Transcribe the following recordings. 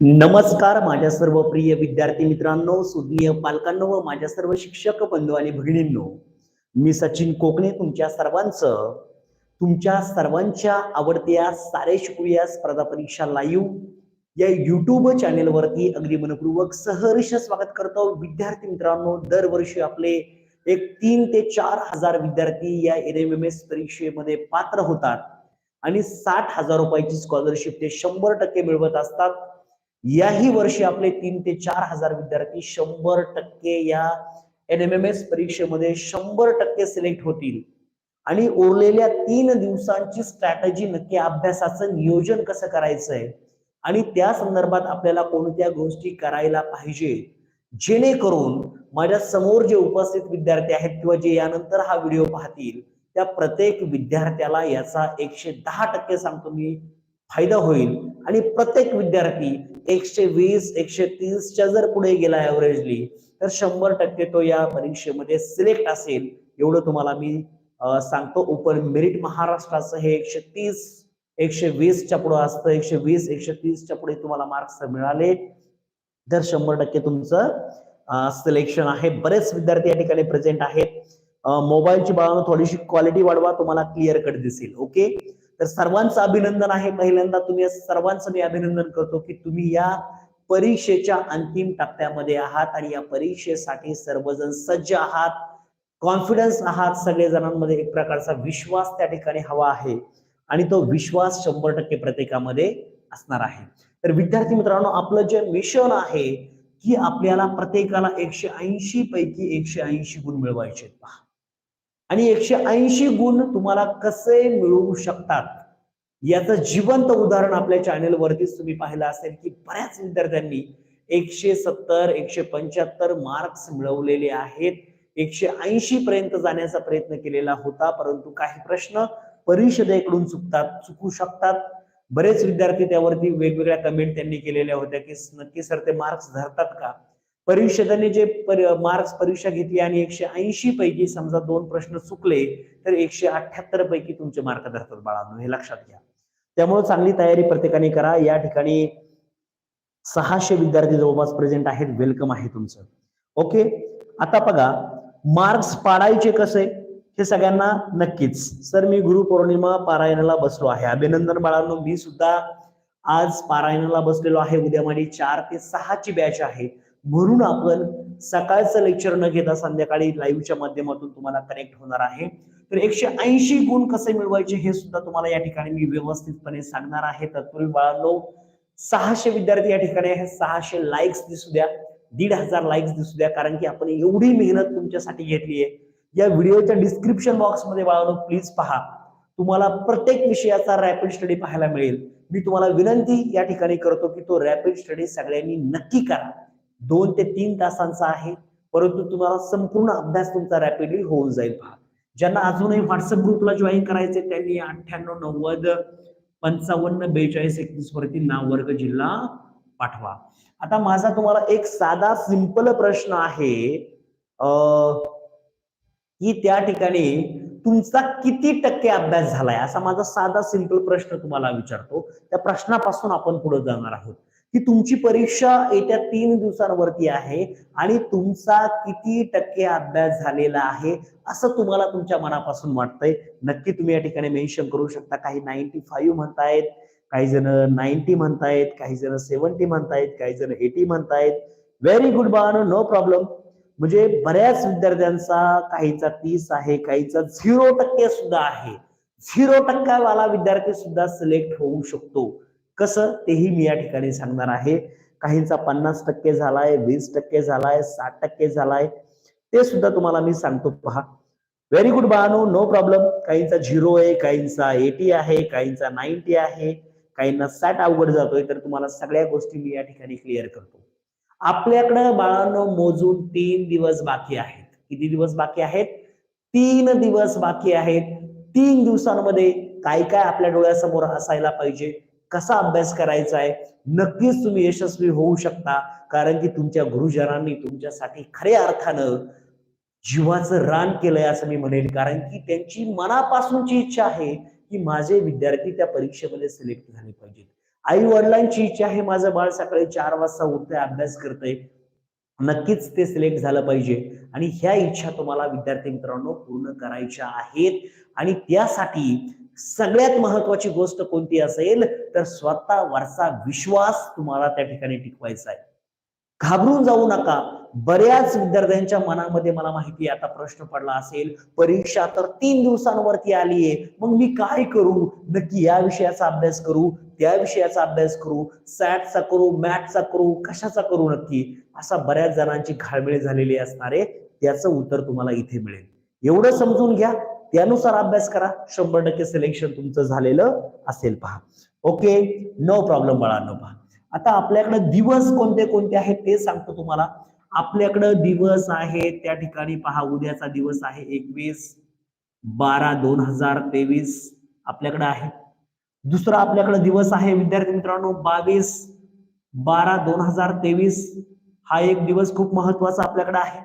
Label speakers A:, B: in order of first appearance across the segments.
A: नमस्कार माझ्या सर्व प्रिय विद्यार्थी मित्रांनो सुज्ञ पालकांनो व माझ्या सर्व शिक्षक बंधू आणि भगिनींनो मी सचिन कोकणे तुमच्या सर्वांचं तुमच्या सर्वांच्या आवडत्या सारे शिकूया स्पर्धा परीक्षा लाईव्ह या युट्यूब चॅनेलवरती अगदी मनपूर्वक सहर्ष स्वागत करतो. विद्यार्थी मित्रांनो दरवर्षी आपले एक तीन ते चार हजार विद्यार्थी या एन एम एम एस परीक्षेमध्ये पात्र होतात आणि साठ हजार रुपयाची स्कॉलरशिप ते शंभर टक्के मिळवत असतात. याही वर्षी आपले तीन ते चार हजार विद्यार्थी शंभर टक्के या एन एम एम एस परीक्षेमध्ये शंभर टक्के सिलेक्ट होतील. आणि उरलेल्या तीन दिवसांची स्ट्रॅटजी नक्की अभ्यासाचं नियोजन कसं करायचंय? आणि त्या संदर्भात आपल्याला कोणत्या गोष्टी करायला पाहिजे? जेणेकरून माझ्यासमोर जे उपस्थित विद्यार्थी आहेत किंवा जे यानंतर हा व्हिडिओ पाहतील त्या प्रत्येक विद्यार्थ्याला याचा एकशे दहा टक्के सांगतो मी फायदा होईल. आणि प्रत्येक विद्यार्थी एकशे वीस एकशे तीसच्या जर पुढे गेला ऍव्हरेजली तर शंभर टक्के तो या परीक्षेमध्ये सिलेक्ट असेल. एवढं तुम्हाला मी सांगतो. उपर मेरिट महाराष्ट्राचं हे एकशे तीस एकशे वीसच्या पुढे असतं. एकशे वीस एकशे तीसच्या पुढे तुम्हाला मार्क्स मिळाले. तर शंभर टक्के तुमचं सिलेक्शन आहे. बरेच विद्यार्थी या ठिकाणी प्रेझेंट आहेत. मोबाईलची बाळानं थोडीशी क्वालिटी वाढवा. तुम्हाला क्लिअर कट दिसेल. ओके तर सर्वांचं अभिनंदन आहे. पहिल्यांदा तुम्ही सर्वांचं मी अभिनंदन करतो की तुम्ही या परीक्षेच्या अंतिम टप्प्यामध्ये आहात आणि या परीक्षेसाठी सर्वजण सज्ज आहात. कॉन्फिडन्स आहात. सगळे जणांमध्ये एक प्रकारचा विश्वास त्या ठिकाणी हवा आहे. आणि तो विश्वास शंभर टक्के प्रत्येकामध्ये असणार आहे. तर विद्यार्थी मित्रांनो आपलं जे मिशन आहे की आपल्याला प्रत्येकाला एकशे ऐंशी पैकी एकशे ऐंशी गुण मिळवायचे पहा. आणि एकशे ऐंशी गुण तुम्हाला कसे मिळवू शकतात? याचं जिवंत उदाहरण आपल्या चॅनेलवरतीच तुम्ही पाहिलं असेल की बऱ्याच विद्यार्थ्यांनी एकशे सत्तर एकशे पंच्याहत्तर मार्क्स मिळवलेले आहेत. एकशे ऐंशी पर्यंत जाण्याचा प्रयत्न केलेला होता परंतु काही प्रश्न परिषदेकडून चुकतात चुकू शकतात. बरेच विद्यार्थी त्यावरती वेगवेगळ्या कमेंट त्यांनी केलेल्या होत्या की नक्की सर ते मार्क्स धरतात का? परिषदेने जे पर मार्क्स परीक्षा घेतली आणि एकशे ऐंशी पैकी समजा दोन प्रश्न चुकले तर एकशे अठ्याहत्तर पैकी तुमचे मार्क धरतात बाळांनो हे लक्षात घ्या. त्यामुळे चांगली तयारी प्रत्येकाने करा. या ठिकाणी सहाशे विद्यार्थी जवळपास प्रेझेंट आहेत वेलकम आहे तुमचं. ओके आता बघा मार्क्स पाडायचे कसे? हे सगळ्यांना नक्कीच. सर मी गुरुपौर्णिमा पारायणाला बसलो आहे. अभिनंदन बाळांनो मी सुद्धा आज पारायणाला बसलेलो आहे. उद्या माझी चार ते सहाची बॅच आहे. म्हणून आपण सकाळचं लेक्चर न घेता संध्याकाळी लाईव्हच्या माध्यमातून तुम्हाला कनेक्ट होणार आहे. तर एकशे ऐंशी गुण कसे मिळवायचे हे सुद्धा तुम्हाला या ठिकाणी मी व्यवस्थितपणे सांगणार आहे. तत्पूर्वी बाळांनो सहाशे विद्यार्थी या ठिकाणी आहेत. सहाशे लाईक्स दिसू द्या दीड हजार लाईक्स दिसू द्या कारण की आपण एवढी मेहनत तुमच्यासाठी घेतली आहे. या व्हिडिओच्या डिस्क्रिप्शन बॉक्समध्ये बाळांनो प्लीज पहा. तुम्हाला प्रत्येक विषयाचा रॅपिड स्टडी पाहायला मिळेल. मी तुम्हाला विनंती या ठिकाणी करतो की तो रॅपिड स्टडी सगळ्यांनी नक्की करा. दोन ते तीन तासांचा आहे. परंतु तुम्हाला संपूर्ण अभ्यास तुमचा रॅपिडली होऊन जाईल पहा. ज्यांना अजूनही व्हॉट्सअप ग्रुपला जॉईन करायचे त्यांनी अठ्ठ्याण्णव नव्वद पंचावन्न बेचाळीस एकवीस वरती नाव वर्ग जिल्हा पाठवा. आता माझा तुम्हाला एक साधा सिंपल प्रश्न आहे. की त्या ठिकाणी तुमचा किती टक्के अभ्यास झालाय? असा माझा साधा सिंपल प्रश्न तुम्हाला विचारतो. त्या प्रश्नापासून आपण पुढे जाणार आहोत. की तुमची परीक्षा येत्या तीन दिवसांवरती आहे आणि तुमचा किती टक्के अभ्यास झालेला आहे असं तुम्हाला तुमच्या मनापासून वाटतंय. नक्की तुम्ही या ठिकाणी मेन्शन करू शकता. काही नाईन्टी फाईव्ह म्हणतायत काही जण नाईन्टी म्हणतायत काही जण सेव्हन्टी म्हणतायत काही जण एटी म्हणतायत. व्हेरी गुड बानो नो प्रॉब्लेम म्हणजे बऱ्याच विद्यार्थ्यांचा काहीचा तीस आहे काहीचा झिरो टक्के सुद्धा आहे. झिरो टक्क्यावाला विद्यार्थी सुद्धा सिलेक्ट होऊ शकतो. कसं तेही मी या ठिकाणी सांगणार आहे. काहींचा पन्नास टक्के झालाय वीस टक्के झालाय साठ टक्के झालाय ते सुद्धा तुम्हाला मी सांगतो पहा. व्हेरी गुड बानो नो प्रॉब्लेम काहींचा झिरो आहे काहींचा एटी आहे काहींचा नाईन्टी आहे काहींना साठ अवघड जातोय तर तुम्हाला सगळ्या गोष्टी मी या ठिकाणी क्लिअर करतो. आपल्याकडं बाळांनो मोजून तीन दिवस बाकी आहेत. किती दिवस बाकी आहेत? तीन दिवस बाकी आहेत. तीन दिवसांमध्ये काय काय आपल्या डोळ्यासमोर असायला पाहिजे? कसा अभ्यास करायचा आहे? नक्कीच तुम्ही यशस्वी होऊ शकता. कारण की तुमच्या गुरुजनांनी तुमच्यासाठी खऱ्या अर्थानं जीवाचं रान केलंय असं मी म्हणेल कारण की त्यांची मनापासूनची इच्छा आहे की माझे विद्यार्थी त्या परीक्षेमध्ये सिलेक्ट झाले पाहिजेत. आई वडिलांची इच्छा आहे माझं बाळ सकाळी चार वाजता उठतंय अभ्यास करतंय. नक्कीच ते सिलेक्ट झालं पाहिजे. आणि ह्या इच्छा तुम्हाला विद्यार्थी मित्रांनो पूर्ण करायच्या आहेत. आणि त्यासाठी सगळ्यात महत्वाची गोष्ट कोणती असेल तर स्वतःवरचा विश्वास तुम्हाला त्या ठिकाणी टिकवायचा आहे. घाबरून जाऊ नका. बऱ्याच विद्यार्थ्यांच्या मनामध्ये मला माहिती आता प्रश्न पडला असेल परीक्षा तर तीन दिवसांवरती आली आहे. मग मी काय करू? नक्की या विषयाचा अभ्यास करू? त्या विषयाचा अभ्यास करू? सॅटचा करू? मॅथचा करू? कशाचा करू नक्की? असा बऱ्याच जणांची घाळमेळ झालेली असणार आहे. त्याचं उत्तर तुम्हाला इथे मिळेल. एवढं समजून घ्या. त्यानुसार अभ्यास करा. शंभर टक्के सिलेक्शन तुमचं झालेलं असेल पहा. ओके नो प्रॉब्लेम बाळांनो पहा. आता आपल्याकडे दिवस कोणते कोणते आहेत ते सांगतो तुम्हाला. आपल्याकडं दिवस आहे त्या ठिकाणी पहा उद्याचा दिवस आहे एकवीस बारा दोन हजार तेवीस. आपल्याकडे आहे. दुसरा आपल्याकडे दिवस आहे विद्यार्थी मित्रांनो बावीस बारा दोन हजार तेवीस. हा एक दिवस खूप महत्त्वाचा आपल्याकडे आहे.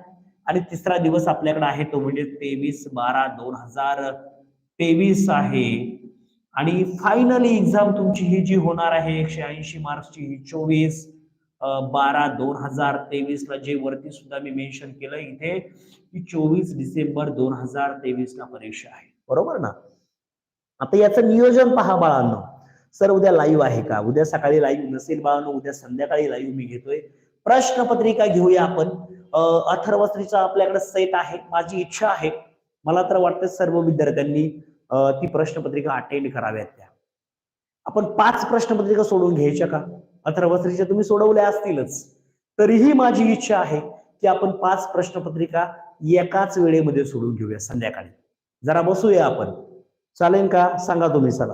A: आणि तिसरा दिवस आपल्याकडे आहे तो म्हणजे तेवीस बारा दोन हजार तेवीस आहे. आणि फायनली एक्झाम तुमची ही जी होणार आहे एकशे ऐंशी मार्क्सची ही चोवीस बारा दोन हजार तेवीस ला जे वरती सुद्धा मी मेन्शन केलं इथे की चोवीस डिसेंबर दोन हजार तेवीस ला परीक्षा आहे. बरोबर ना? आता याचं नियोजन पहा बाळांनो. सर उद्या लाईव्ह आहे का? उद्या सकाळी लाईव्ह नसेल बाळांनो उद्या संध्याकाळी लाईव्ह मी घेतोय. प्रश्नपत्रिका घेऊया आपण. अथर्वस्त्रीचा आपल्याकडे सेट आहे माझी इच्छा आहे. मला तर वाटतं सर्व विद्यार्थ्यांनी ती प्रश्नपत्रिका अटेंड कराव्यात त्या. आपण पाच प्रश्नपत्रिका सोडून घ्यायच्या का? अथर्वस्त्रीच्या तुम्ही सोडवल्या असतीलच. तरीही माझी इच्छा आहे की आपण पाच प्रश्नपत्रिका एकाच वेळेमध्ये सोडून घेऊया संध्याकाळी. जरा बसूया आपण. चालेल का? सांगा तुम्ही चला.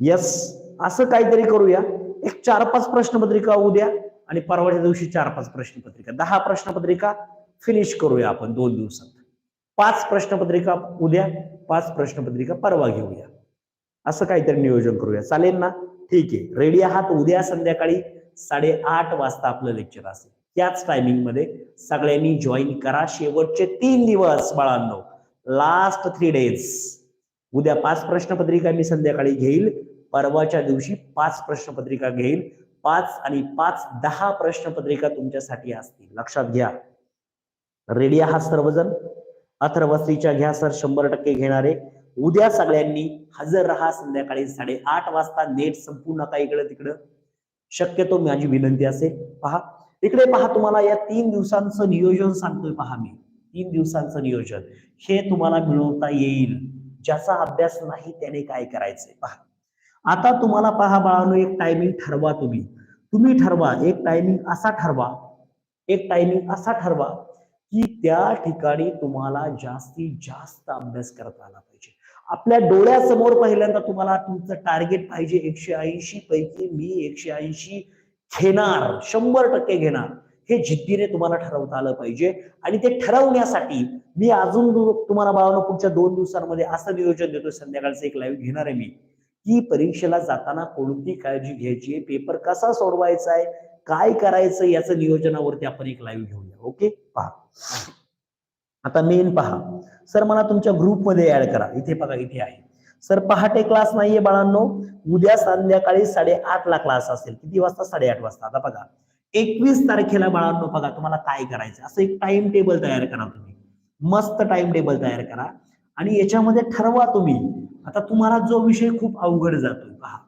A: यस असं काहीतरी करूया. एक चार पाच प्रश्नपत्रिका उद्या आणि परवाच्या दिवशी चार पाच प्रश्नपत्रिका. दहा प्रश्नपत्रिका फिनिश करूया आपण दोन दिवसात. पाच प्रश्नपत्रिका उद्या पाच प्रश्नपत्रिका परवा घेऊया. असं काहीतरी नियोजन करूया. चालेल ना? ठीक आहे. रेडी आहात? उद्या संध्याकाळी साडेआठ वाजता आपलं लेक्चर असेल. त्याच टायमिंगमध्ये सगळ्यांनी जॉईन करा. शेवटचे तीन दिवस बाळांनो. लास्ट थ्री डेज उद्या पाच प्रश्नपत्रिका मी संध्याकाळी घेईल. परवाच्या दिवशी पाच प्रश्नपत्रिका घेईल. पाच आणि पाच दहा प्रश्नपत्रिका तुमच्यासाठी असतील. लक्षात घ्या. रेडी आहात सर्वजण? अथर्वस्त्रीच्या घ्या सर शंभर टक्के घेणारे. उद्या सगळ्यांनी हजर राहा संध्याकाळी साडेआठ वाजता. नेट संपू नका इकडं तिकडं. शक्यतो माझी विनंती असेल पहा इकडे पहा तुम्हाला या तीन दिवसांचं नियोजन सांगतोय पहा मी. तीन दिवसांचं नियोजन. हे तुम्हाला मिळवता येईल. ज्याचा अभ्यास नाही त्याने काय करायचंय? पहा. आता तुम्हाला पहा बाळानो एक टायमिंग ठरवा तुम्ही. तुम्ही ठरवा एक टायमिंग असा ठरवा एक टायमिंग असा ठरवा की त्या ठिकाणी तुम्हाला जास्तीत जास्त अभ्यास करता आला पाहिजे. आपल्या डोळ्यासमोर पहिल्यांदा तुम्हाला तुमचं टार्गेट पाहिजे एकशे ऐंशी पैकी मी एकशे ऐंशी घेणार शंभर टक्के घेणार. हे जिद्दीने तुम्हाला ठरवता आलं पाहिजे. आणि ते ठरवण्यासाठी मी अजून तुम्हाला बाळानो पुढच्या दोन दिवसांमध्ये असं नियोजन देतो संध्याकाळचं एक लाईव्ह घेणार आहे मी. की परीक्षेला जाताना कोणती काळजी घ्यायची? आहे पेपर कसा सोडवायचा आहे? काय करायचं? याचं नियोजनावरती आपण एक लाईव्ह घेऊया ओके पहा. आता मेन पहा. सर मला तुमच्या ग्रुपमध्ये ऍड करा. इथे बघा इथे आहे. सर पहाटे क्लास नाहीये बाळांनो. उद्या संध्याकाळी साडेआठ ला क्लास असेल. किती वाजता? साडेआठ वाजता. आता बघा. एकवीस तारखेला बाळांनो बघा तुम्हाला काय करायचं? असं एक टाइम टेबल तयार करा तुम्ही. मस्त टाइम टेबल तयार करा. आणि याच्यामध्ये ठरवा तुम्ही. आता तुम्हाला जो विषय खूप अवघड जातोय पहा.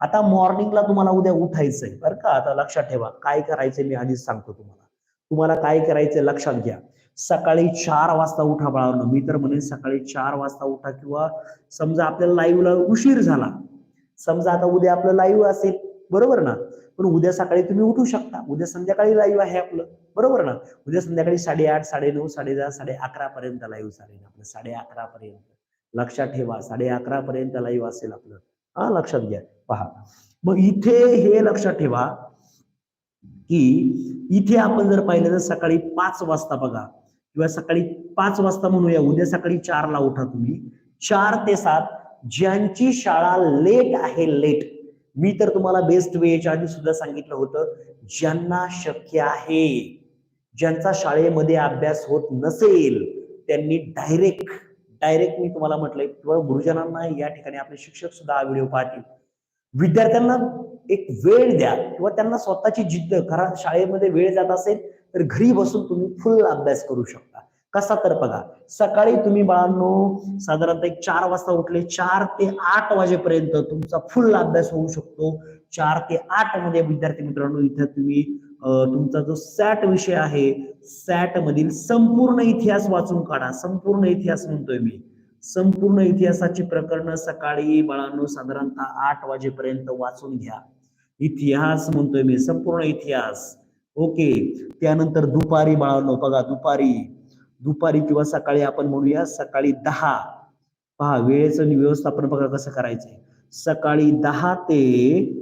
A: आता मॉर्निंगला तुम्हाला उद्या उठायचंय बरं का? आता लक्षात ठेवा काय करायचंय मी आधीच सांगतो तुम्हाला. तुम्हाला काय करायचंय लक्षात घ्या. सकाळी चार वाजता उठा बाळांनो. मी तर म्हणेन सकाळी चार वाजता उठा किंवा समजा आपल्याला लाईव्हला उशीर झाला. समजा आता उद्या आपलं लाईव्ह असेल बरोबर ना? पण उद्या सकाळी तुम्ही उठू शकता. उद्या संध्याकाळी लाईव्ह आहे आपलं. बरोबर ना? उद्या संध्याकाळी साडेआठ साडेनऊ साडे दहा साडे अकरा पर्यंत लाईव्ह चालेल आपलं. साडे अकरा पर्यंत. लक्षात ठेवा साडे अकरा पर्यंत लाईव्ह असेल आपलं. हा लक्षात घ्या. पहा. मग इथे हे लक्षात ठेवा की इथे आपण जर पाहिलं तर सकाळी पाच वाजता बघा. किंवा सकाळी पाच वाजता म्हणूया. उद्या सकाळी चारला उठा तुम्ही. चार ते सात ज्यांची शाळा लेट आहे लेट मी तर तुम्हाला बेस्ट वेच्या आधी सुद्धा सांगितलं होतं ज्यांना शक्य आहे ज्यांचा शाळेमध्ये अभ्यास होत नसेल त्यांनी डायरेक्ट डायरेक्ट मी तुम्हाला म्हटलंय किंवा गुरुजनांना या ठिकाणी आपले शिक्षक सुद्धा हा व्हिडिओ पाहतील. विद्यार्थ्यांना एक वेळ द्या किंवा त्यांना स्वतःची जिद्द करा शाळेमध्ये वेळ जात असेल तर घरी बसून तुम्ही फुल अभ्यास करू शकता. कसा तर बघा सकाळी तुम्ही बाळांनो साधारणतः एक चार वाजता उठले चार ते आठ वाजेपर्यंत तुमचा फुल अभ्यास होऊ शकतो. चार ते आठमध्ये विद्यार्थी मित्रांनो इथे तुम्ही तुमचा जो सॅट विषय आहे सॅट मधील संपूर्ण इतिहास वाचून काढा. संपूर्ण इतिहास म्हणतोय मी. संपूर्ण इतिहासाची प्रकरणं सकाळी बाळांनो साधारणतः आठ वाजेपर्यंत वाचून घ्या. इतिहास म्हणतोय मी संपूर्ण इतिहास. ओके. त्यानंतर दुपारी बाळांनो बघा दुपारी. दुपारी किंवा सकाळी आपण म्हणूया सकाळी दहा. पहा वेळेचं व्यवस्थापन बघा कसं करायचंय. सकाळी दहा ते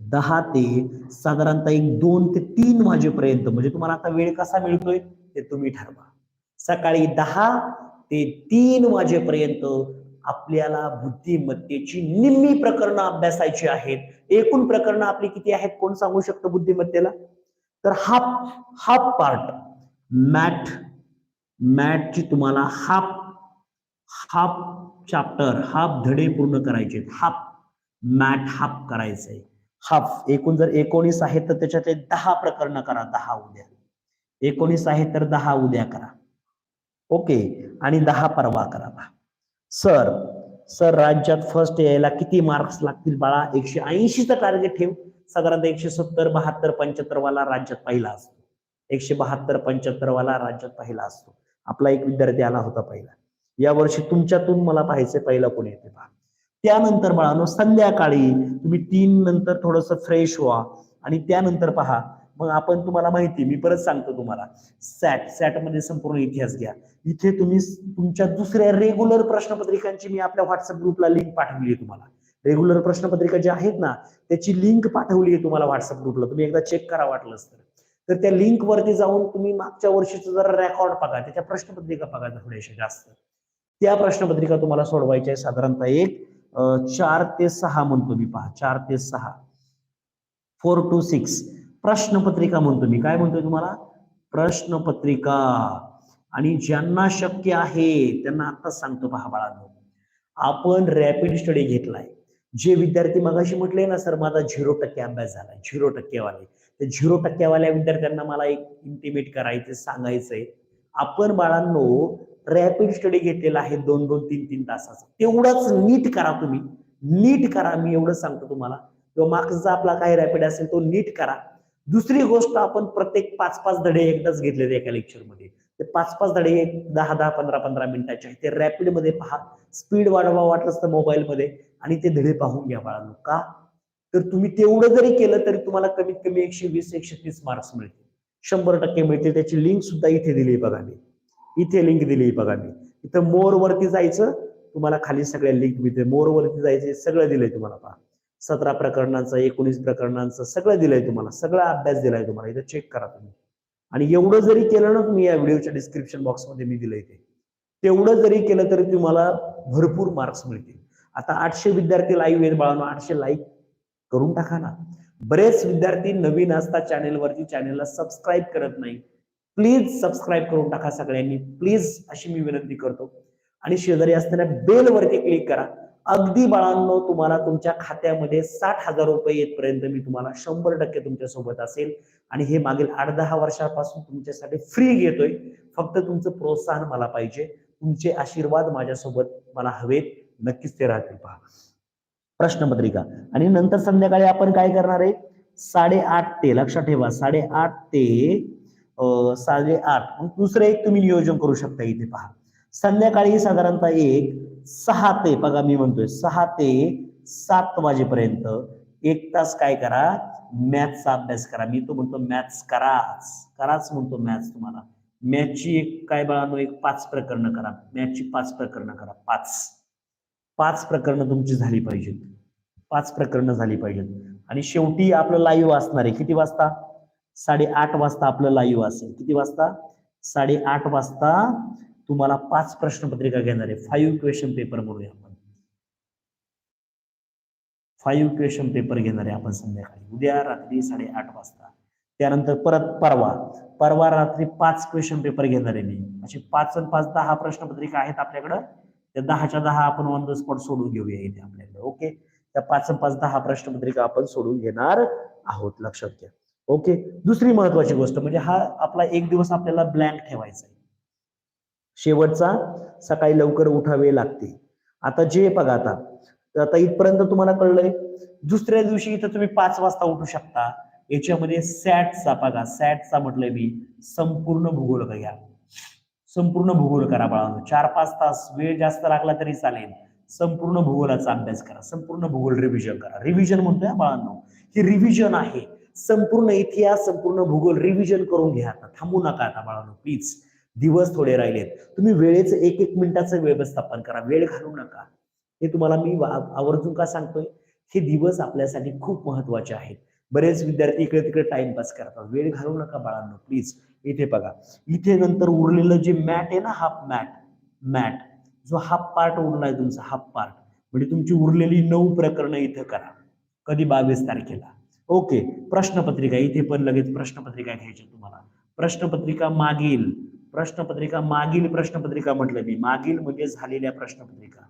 A: दहा ते साधारणतः एक दोन ते तीन वाजेपर्यंत म्हणजे तुम्हाला आता वेळ कसा मिळतोय ते तुम्ही ठरवा. सकाळी दहा ते तीन वाजेपर्यंत आपल्याला बुद्धिमत्तेची निम्मी प्रकरणं अभ्यासायची आहेत. एकूण प्रकरणं आपली किती आहेत? कोण सांगू शकतं बुद्धिमत्तेला? तर हाफ हाफ पार्ट मॅथ मॅटची तुम्हाला हाफ हाफ चॅप्टर हाफ धडे पूर्ण करायचे हाफ मॅट हाफ करायचंय. हाफ एकूण जर एकोणीस आहे तर त्याच्यातले दहा प्रकरण करा दहा उद्या. एकोणीस आहे तर दहा उद्या करा. ओके? आणि दहा परवा करा सर सर राज्यात फर्स्ट यायला किती मार्क्स लागतील बाळा? एकशे ऐंशीचं टार्गेट ठेव. साधारणतः एकशे सत्तर बहात्तर पंच्याहत्तर वाला राज्यात पहिला असतो. एकशे बहात्तर पंच्याहत्तर वाला राज्यात पहिला असतो. आपला एक विद्यार्थी आला होता पहिला. या वर्षी तुमच्यातून मला पाहायचं पहिला कोणी येते पहा. त्यानंतर बाळानो संध्याकाळी तुम्ही तीन नंतर थोडस फ्रेश व्हा आणि त्यानंतर पहा. मग आपण तुम्हाला माहिती मी परत सांगतो तुम्हाला. सॅट सॅटमध्ये संपूर्ण इतिहास घ्या. इथे तुम्ही तुमच्या दुसऱ्या रेग्युलर प्रश्नपत्रिकांची मी आपल्या व्हॉट्सअप ग्रुपला लिंक पाठवली आहे तुम्हाला. रेग्युलर प्रश्नपत्रिका जी आहेत ना त्याची लिंक पाठवली आहे तुम्हाला व्हॉट्सअप ग्रुपला. तुम्ही एकदा चेक करा वाटलंच तर. तर त्या लिंक वरती जाऊन तुम्ही मागच्या वर्षीचं जरा रेकॉर्ड बघा. त्याच्या प्रश्नपत्रिका बघा थोड्याशा जास्त. त्या प्रश्नपत्रिका तुम्हाला सोडवायच्या आहे साधारणतः एक चार ते सहा म्हणतो मी पहा. चार ते सहा. फोर टू सिक्स प्रश्नपत्रिका म्हणतो मी. काय म्हणतोय तुम्हाला? प्रश्नपत्रिका. आणि ज्यांना शक्य आहे त्यांना आताच सांगतो पहा बाळांनो. आपण रॅपिड स्टडी घेतलाय. जे विद्यार्थी मगाशी म्हटले ना सर माझा झिरो टक्के अभ्यास झाला झिरो टक्केवाले. तर झिरो टक्केवाल्या विद्यार्थ्यांना मला एक इंटिमेट करायचं सांगायचंय. आपण बाळांनो रॅपिड स्टडी घेतलेला आहे दोन दोन तीन तीन तासाचा. तेवढाच नीट करा तुम्ही. नीट करा मी एवढं सांगतो तुम्हाला. किंवा मार्क्सचा आपला काय रॅपिड असेल तो नीट करा. दुसरी गोष्ट आपण प्रत्येक पाच पाच धडे एकदाच घेतलेले एका लेक्चरमध्ये ते पाच पाच धडे एक दहा दहा पंधरा पंधरा मिनिटाचे आहेत. ते रॅपिडमध्ये पहा. स्पीड वाढवा वाटलंच तर मोबाईल मध्ये. आणि ते धडे पाहून घ्या बाळांनो. का? तर तुम्ही तेवढं जरी केलं तरी तुम्हाला कमीत कमी एकशे वीस एकशे तीस मार्क्स मिळतील. शंभर टक्के मिळतील. त्याची लिंक सुद्धा इथे दिली बघा मी. इथे लिंक दिली बघा मी. इथं मोर वरती जायचं तुम्हाला खाली सगळ्या लिंक मिळते मोर वरती जायचं सगळं दिलंय तुम्हाला पहा. सतरा प्रकरणांचं एकोणीस प्रकरणांचं सगळं दिलंय तुम्हाला. सगळा अभ्यास दिलाय तुम्हाला. इथं चेक करा तुम्ही. आणि एवढं जरी केलं ना तुम्ही या व्हिडिओच्या डिस्क्रिप्शन बॉक्समध्ये मी दिलंय ते. तेवढं जरी केलं तरी तुम्हाला भरपूर मार्क्स मिळतील. आता आठशे विद्यार्थी लाईव्ह आहेत बाळांनो आठशे लाईक करून टाका ना. बरेच विद्यार्थी नवीन असतात चॅनेलवरती चॅनेलला सबस्क्राईब करत नाही. प्लीज सबस्क्राईब करून टाका सगळ्यांनी. प्लीज अशी मी विनंती करतो. आणि शेजारी असताना बेल वरती क्लिक करा. अगदी बाळांनो तुम्हाला तुमच्या खात्यामध्ये साठ हजार रुपये येतपर्यंत मी तुम्हाला शंभर टक्के तुमच्यासोबत असेल. आणि हे मागील आठ दहा वर्षापासून तुमच्यासाठी फ्री घेतोय. फक्त तुमचं प्रोत्साहन मला पाहिजे. तुमचे आशीर्वाद माझ्यासोबत मला हवेत. नक्कीच ते राहतील पहा. प्रश्नपत्रिका आणि नंतर संध्याकाळी आपण काय करणार आहे? साडेआठ ते लक्षात ठेवा साडेआठ ते साडेआठ. दुसरं एक तुम्ही नियोजन करू शकता इथे पहा. संध्याकाळी साधारणतः एक सहा ते बघा मी म्हणतोय सहा ते सात वाजेपर्यंत एक तास काय करा? मॅथ्सचा अभ्यास करा. मी तो म्हणतो मॅथ्स कराच. कराच म्हणतो मॅथ्स तुम्हाला. मॅथची एक काय बाळांनो एक पाच प्रकरणं करा. मॅथची पाच प्रकरणं करा. पाच. पाच प्रकरणं तुमची झाली पाहिजेत. पाच प्रकरणं झाली पाहिजेत. आणि शेवटी आपलं लाईव्ह असणार आहे. किती वाजता? साडेआठ वाजता आपलं लाईव्ह असेल. किती वाजता? साडेआठ वाजता तुम्हाला पाच प्रश्नपत्रिका घेणार आहे. फाईव्ह क्वेश्चन पेपर म्हणूया आपण. फाईव्ह क्वेश्चन पेपर घेणार आहे आपण संध्याकाळी. उद्या रात्री साडेआठ वाजता. त्यानंतर परत परवा. परवा रात्री पाच क्वेश्चन पेपर घेणार आहे मी. असे पाच आणि पाच दहा प्रश्नपत्रिका आहेत आपल्याकडं. त्या दहाच्या दहा आपण ऑन द स्पॉट सोडून घेऊया इथे आपल्याकडे ओके त्या पाच पाच दहा प्रश्नपत्रिका आपण सोडून घेणार आहोत लक्षात घ्या. ओके दुसरी महत्वाची गोष्ट म्हणजे हा आपला एक दिवस आपल्याला ब्लँक ठेवायचा आहे. शेवटचा सकाळी लवकर उठावे लागते. आता जे बघा आता आता इथपर्यंत तुम्हाला कळलंय दुसऱ्या दिवशी इथं तुम्ही पाच वाजता उठू शकता. याच्यामध्ये सॅटचा बघा सॅटचा म्हटलंय मी संपूर्ण भूगोल घ्या संपूर्ण भूगोल करा बाळांनो. चार पाच तास वेळ जास्त लागला तरी चालेल. संपूर्ण भूगोलाचा अभ्यास करा. संपूर्ण भूगोल रिव्हिजन करा. रिव्हिजन म्हणतोय बाळांनो. ही रिव्हिजन आहे. संपूर्ण इतिहास संपूर्ण भूगोल रिव्हिजन करून घ्या आता. थांबू नका आता बाळांनो. प्लीज दिवस थोडे राहिलेत. तुम्ही वेळेचं एक एक मिनिटाचं व्यवस्थापन करा. वेळ घालू नका. हे तुम्हाला मी आवर्जून का सांगतोय? हे दिवस आपल्यासाठी खूप महत्त्वाचे आहेत. बरेच विद्यार्थी इकडे तिकडे टाइमपास करतात. वेळ घालू नका बाळांनो. प्लीज इथे बघा. इथे नंतर उरलेलं जे मॅट आहे ना हाफ मॅट मॅट. जो हाफ पार्ट उरलाय तुमचा हाफ पार्ट म्हणजे तुमची उरलेली नऊ प्रकरणं इथं करा. कधी बावीस तारखेला. ओके प्रश्नपत्रिका इथे पण लगेच प्रश्नपत्रिका घ्यायची तुम्हाला. प्रश्नपत्रिका मागील. प्रश्नपत्रिका मागील प्रश्नपत्रिका म्हटलं मी. मागील म्हणजे झालेल्या प्रश्नपत्रिका.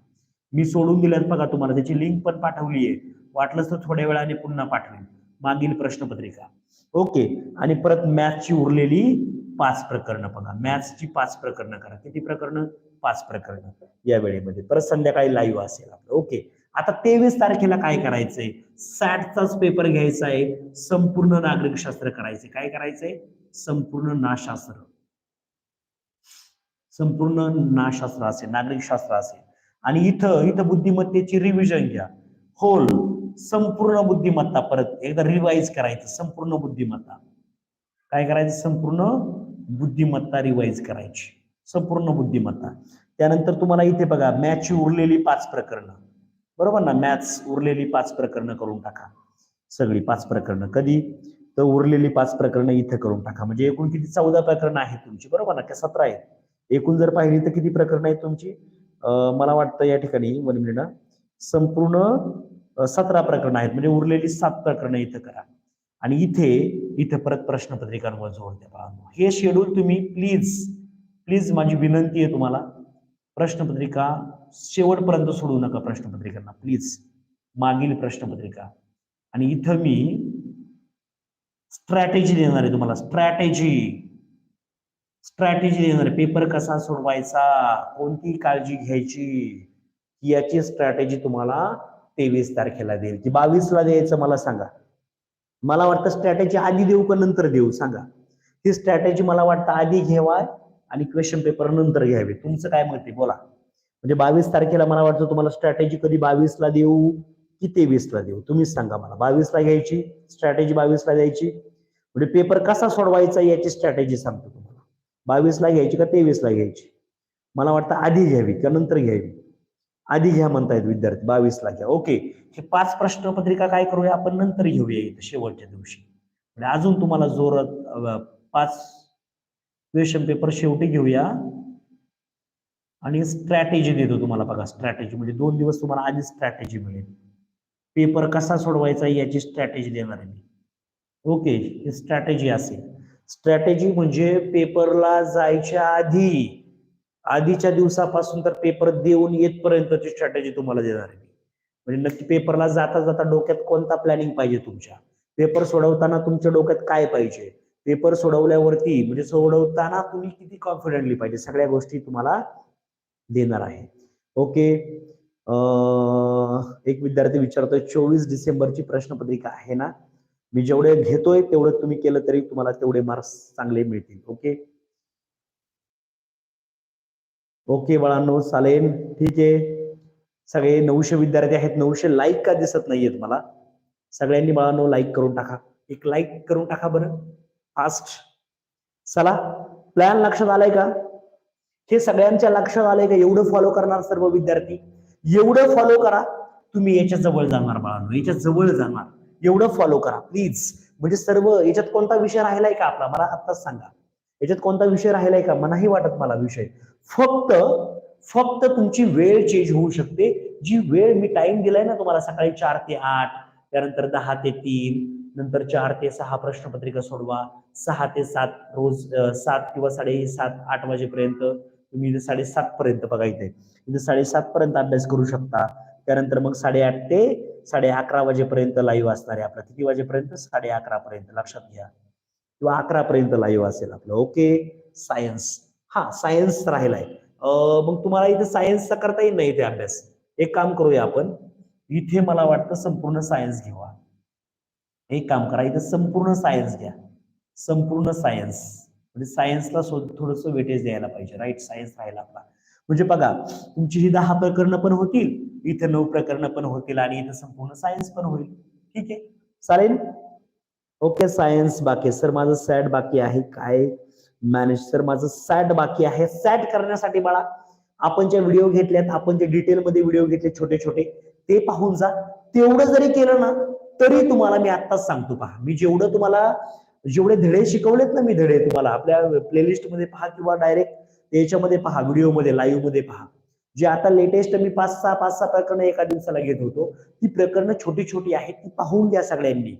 A: मी सोडून दिल्यात बघा तुम्हाला. त्याची लिंक पण पाठवली आहे वाटलंच तर थोड्या वेळाने पुन्हा पाठवेल मागील प्रश्नपत्रिका. ओके. आणि परत मॅथ्सची उरलेली पाच प्रकरणं बघा. मॅथ्सची पाच प्रकरणं करा. किती प्रकरणं? पाच प्रकरणं. या वेळेमध्ये. परत संध्याकाळी लाईव्ह असेल आपलं. ओके. आता तेवीस तारखेला काय करायचंय? सॅटचाच पेपर घ्यायचा आहे. संपूर्ण नागरिक शास्त्र काय करायचंय? संपूर्ण नाशास्त्र. संपूर्ण नाशास्त्र असेल. नागरिक शास्त्र असेल. आणि इथं इथं बुद्धिमत्तेची रिव्हिजन घ्या. होल संपूर्ण बुद्धिमत्ता परत एकदा रिवाईज करायचं संपूर्ण बुद्धिमत्ता. काय करायचं? संपूर्ण बुद्धिमत्ता रिवाईज करायची. संपूर्ण बुद्धिमत्ता. त्यानंतर तुम्हाला इथे बघा मॅथची उरलेली पाच प्रकरणं. बरोबर ना? मॅथ्स उरलेली पाच प्रकरणं करून टाका. सगळी पाच प्रकरणं. कधी? तर उरलेली पाच प्रकरणं इथं करून टाका. म्हणजे एकूण किती? चौदा प्रकरणं आहेत तुमची. बरोबर ना? का सतरा आहेत? एकूण जर पाहिली तर किती प्रकरणं आहेत तुमची? मला वाटतं या ठिकाणी वन मिनिट संपूर्ण सतरा प्रकरणं आहेत. म्हणजे उरलेली सात प्रकरणं इथं करा. आणि इथे इथे परत प्रश्नपत्रिकांवर जोर द्या बाळांनो. हे शेड्यूल तुम्ही प्लीज प्लीज माझी विनंती आहे तुम्हाला. प्रश्नपत्रिका शेवटपर्यंत सोडू नका प्रश्नपत्रिकांना प्लीज मागील प्रश्नपत्रिका. आणि इथं मी स्ट्रॅटेजी देणार आहे तुम्हाला. स्ट्रॅटेजी स्ट्रॅटेजी देणार आहे. पेपर कसा सोडवायचा? कोणती काळजी घ्यायची? याची स्ट्रॅटेजी तुम्हाला तेवीस तारखेला देईल. की बावीसला द्यायचं मला सांगा. मला वाटतं स्ट्रॅटेजी आधी देऊ का नंतर देऊ सांगा. ही स्ट्रॅटेजी मला वाटतं आधी घ्यावा आणि क्वेश्चन पेपर नंतर घ्यावे. तुमचं काय मत आहे? बोला. म्हणजे बावीस तारखेला मला वाटतं तुम्हाला स्ट्रॅटेजी कधी बावीसला देऊ की तेवीसला देऊ? तुम्हीच सांगा मला. बावीसला घ्यायची स्ट्रॅटेजी बावीसला द्यायची. म्हणजे पेपर कसा सोडवायचा याची स्ट्रॅटेजी सांगतो तुम्हाला. बावीसला घ्यायची का तेवीसला घ्यायची? मला वाटतं आधी घ्यावी का नंतर घ्यावी? आधी घ्या म्हणतायत विद्यार्थी बावीसला घ्या. ओके हे पाच प्रश्नपत्रिका काय करूया? आपण नंतर घेऊया इथं शेवटच्या दिवशी. म्हणजे अजून तुम्हाला जोरात पाच क्वेश्चन पेपर शेवटी घेऊया. आणि स्ट्रॅटेजी देतो तुम्हाला बघा स्ट्रॅटेजी म्हणजे दोन दिवस तुम्हाला आधी स्ट्रॅटेजी मिळेल. पेपर कसा सोडवायचा याची स्ट्रॅटेजी देणार आहे मी. ओके ही स्ट्रॅटेजी असेल. स्ट्रॅटेजी म्हणजे पेपरला जायच्या आधी आधीच्या दिवसापासून तर पेपर देऊन येतपर्यंतची स्ट्रॅटेजी तुम्हाला देणार आहे मी. म्हणजे नक्की पेपरला जाता जाता डोक्यात कोणता प्लॅनिंग पाहिजे तुमच्या? पेपर सोडवताना तुमच्या डोक्यात काय पाहिजे? पेपर सोडवल्यावरती म्हणजे सोडवताना तुम्ही किती कॉन्फिडेंटली पाहिजे? सगळ्या गोष्टी तुम्हाला देणार आहे. ओके एक विद्यार्थी विचारतोय चोवीस डिसेंबरची प्रश्नपत्रिका आहे ना? मी जेवढे घेतोय तेवढं तुम्ही केलं तरी तुम्हाला तेवढे मार्क्स चांगले मिळतील. ओके ओके बाळांनो चालेल. ठीक आहे. सगळे नऊशे विद्यार्थी आहेत. नऊशे लाईक का दिसत नाहीयेत मला? सगळ्यांनी बाळांनो लाईक करून टाका. एक लाईक करून टाका बरं. फास्ट चला. प्लॅन लक्षात आलाय का? हे सगळ्यांच्या लक्षात आलंय का? एवढं फॉलो करणार सर्व विद्यार्थी? एवढं फॉलो करा. तुम्ही याच्या जवळ जाणार बाळांनो. याच्या जवळ जाणार. एवढं फॉलो करा. प्लीज म्हणजे सर्व याच्यात कोणता विषय राहिलाय का आपला? मला आत्ताच सांगा. याच्यात कोणता विषय राहिलाय का? मलाही वाटत मला विषय. फक्त फक्त तुमची वेळ चेंज होऊ शकते. जी वेळ मी टाइम दिलाय ना तुम्हाला सकाळी चार ते आठ त्यानंतर दहा ते तीन नंतर चार ते सहा प्रश्नपत्रिका सोडवा. सहा ते सात रोज सात किंवा साडेसात आठ वाजेपर्यंत तुम्ही इथे साडेसात पर्यंत बघा इथे. इथे साडेसात पर्यंत अभ्यास करू शकता. त्यानंतर मग साडेआठ ते साडे अकरा वाजेपर्यंत लाईव्ह असणार आहे आपलं. किती वाजेपर्यंत? साडे अकरा पर्यंत. लक्षात घ्या. किंवा अकरा पर्यंत लाईव्ह असेल आपलं. ओके सायन्स हा सायन्स राहिलाय. आहे मग तुम्हाला इथे सायन्सचा करता येईल नाही इथे अभ्यास. एक काम करूया आपण. इथे मला वाटतं संपूर्ण सायन्स घेवा. एक काम करा इथे संपूर्ण सायन्स घ्या. संपूर्ण सायन्स म्हणजे सायन्सला थोडस वेटेज द्यायला पाहिजे. राईट सायन्स राहिला आपला. म्हणजे बघा तुमची ही दहा प्रकरणं पण होतील इथे नऊ प्रकरणं पण होतील आणि इथे संपूर्ण सायन्स पण होईल. ठीक आहे? चालेल? ओके सायन्स बाकी सर माझं सॅट बाकी आहे. काय? मॅनेज. सर माझं सॅट बाकी आहे. सॅट करण्यासाठी बाळा आपण जे व्हिडिओ घेतल्यात आपण जे डिटेलमध्ये व्हिडिओ घेतले छोटे छोटे ते पाहून जा. तेवढं जरी केलं ना तरी तुम्हाला मी आत्ताच सांगतो पहा. मी जेवढं तुम्हाला जेवढे धडे शिकवलेत ना मी धडे तुम्हाला आपल्या प्लेलिस्टमध्ये पहा किंवा डायरेक्ट याच्यामध्ये पहा व्हिडिओमध्ये लाईव्हमध्ये पहा. जे आता लेटेस्ट मी पाच सहा पाच सहा प्रकरणं एका दिवसाला घेत होतो ती प्रकरणं छोटी छोटी आहेत ती पाहून घ्या सगळ्यांनी.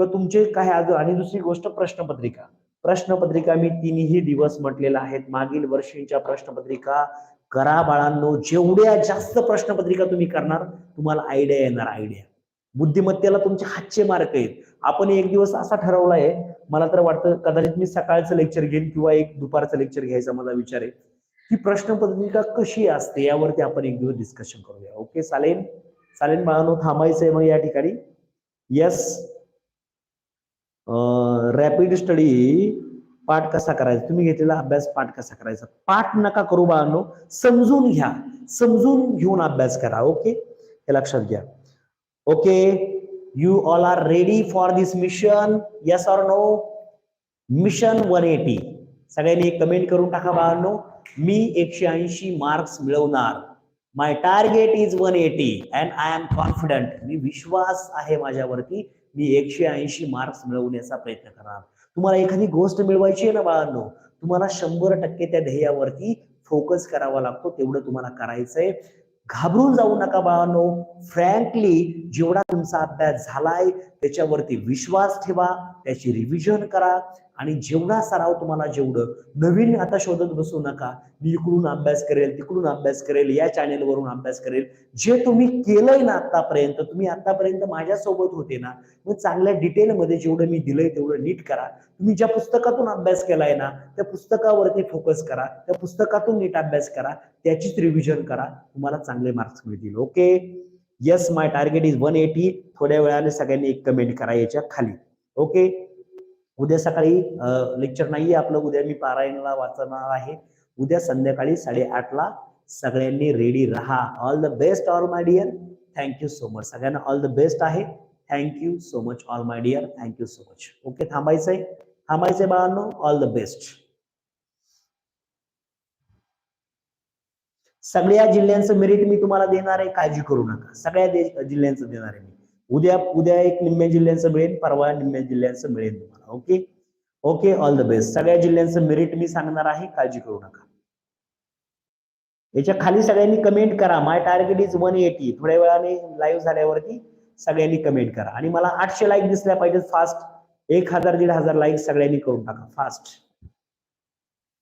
A: किंवा तुमचे काय अजून आणि दुसरी गोष्ट प्रश्नपत्रिका. प्रश्नपत्रिका मी तिन्ही दिवस म्हटलेला आहेत. मागील वर्षींच्या प्रश्नपत्रिका करा बाळांनो जेवढ्या जास्त प्रश्नपत्रिका तुम्ही करणार तुम्हाला आयडिया येणार आयडिया बुद्धिमत्तेला तुमचे हातचे मार्क आहेत. आपण एक दिवस असा ठरवलाय मला तर वाटतं कदाचित मी सकाळचं लेक्चर घेईन किंवा एक दुपारचं लेक्चर घ्यायचा मला विचार आहे. की प्रश्नपत्रिका कशी असते यावरती आपण एक दिवस डिस्कशन करूया. ओके चालेल? चालेल बाळांनो थांबायचंय मग या ठिकाणी. येस रॅपिड स्टडी पाठ कसा करायचा? तुम्ही घेतलेला अभ्यास पाठ कसा करायचा? पाठ नका करू बाळांनो समजून घ्या. समजून घेऊन अभ्यास करा ओके? हे लक्षात घ्या. Okay? You all are ready for this mission yes or no mission one eighty सगळ्यांनी एक कमेंट करून टाका बाळांनो. मी एकशे ऐंशी मार्क्स मिळवणार. My target is one eighty and I am confident मी विश्वास आहे माझ्यावरती. मी एकशे ऐंशी मार्क्स मिळवण्याचा प्रयत्न करणार. तुम्हाला एखादी गोष्ट मिळवायची आहे ना बाळांनो तुम्हाला शंभर टक्के त्या ध्येयावरती फोकस करावा लागतो तेवढं तुम्हाला करायचंय. घाबरून जाऊ नका बाळांनो. फ्रँकली जेवढा तुमचा अभ्यास झालाय त्याच्यावरती विश्वास ठेवा त्याची रिव्हिजन करा. आणि जेवढा सराव तुम्हाला जेवढं नवीन आता शोधत बसू नका मी इकडून अभ्यास करेल तिकडून अभ्यास करेल या चॅनेलवरून अभ्यास करेल. जे तुम्ही केलंय ना आतापर्यंत तुम्ही आतापर्यंत माझ्यासोबत होते ना मग चांगल्या डिटेलमध्ये जेवढं मी दिलंय तेवढं नीट करा. तुम्ही ज्या पुस्तकातून अभ्यास केलाय ना त्या पुस्तकावरती फोकस करा त्या पुस्तकातून नीट अभ्यास करा त्याचीच रिव्हिजन करा तुम्हाला चांगले मार्क्स मिळतील okay yes my target is one eighty थोड्या वेळाने सगळ्यांनी एक कमेंट करा याच्या खाली ओके उद्या सकाळी लेक्चर नाहीये आपलं उद्या मी पारायणाला वाचणार आहे. उद्या संध्याकाळी साडेआठला सगळ्यांनी रेडी राहा. All the best all my dear thank you so much सगळ्यांना ऑल द बेस्ट आहे. Thank you so much all my dear thank you so much okay थांबायचंय. थांबायचंय बाळांनो. ऑल द बेस्ट सगळ्या जिल्ह्यांचं मेरिट मी तुम्हाला देणार आहे. काळजी करू नका. सगळ्या जिल्ह्यांचं देणार आहे उद्या उद्या एक निम्म्या जिल्ह्यांचं मिळेल परवा निम्म्या जिल्ह्यांचं मिळेल तुम्हाला okay? Okay all the best सगळ्या जिल्ह्यांचं मेरिट मी सांगणार आहे काळजी करू नका. याच्या खाली सगळ्यांनी कमेंट करा. My target is one eighty थोड्या वेळाने लाईव्ह झाल्यावरती सगळ्यांनी कमेंट करा. आणि मला आठशे लाईक दिसल्या पाहिजेत फास्ट एक हजार दीड हजार लाईक सगळ्यांनी करून टाका फास्ट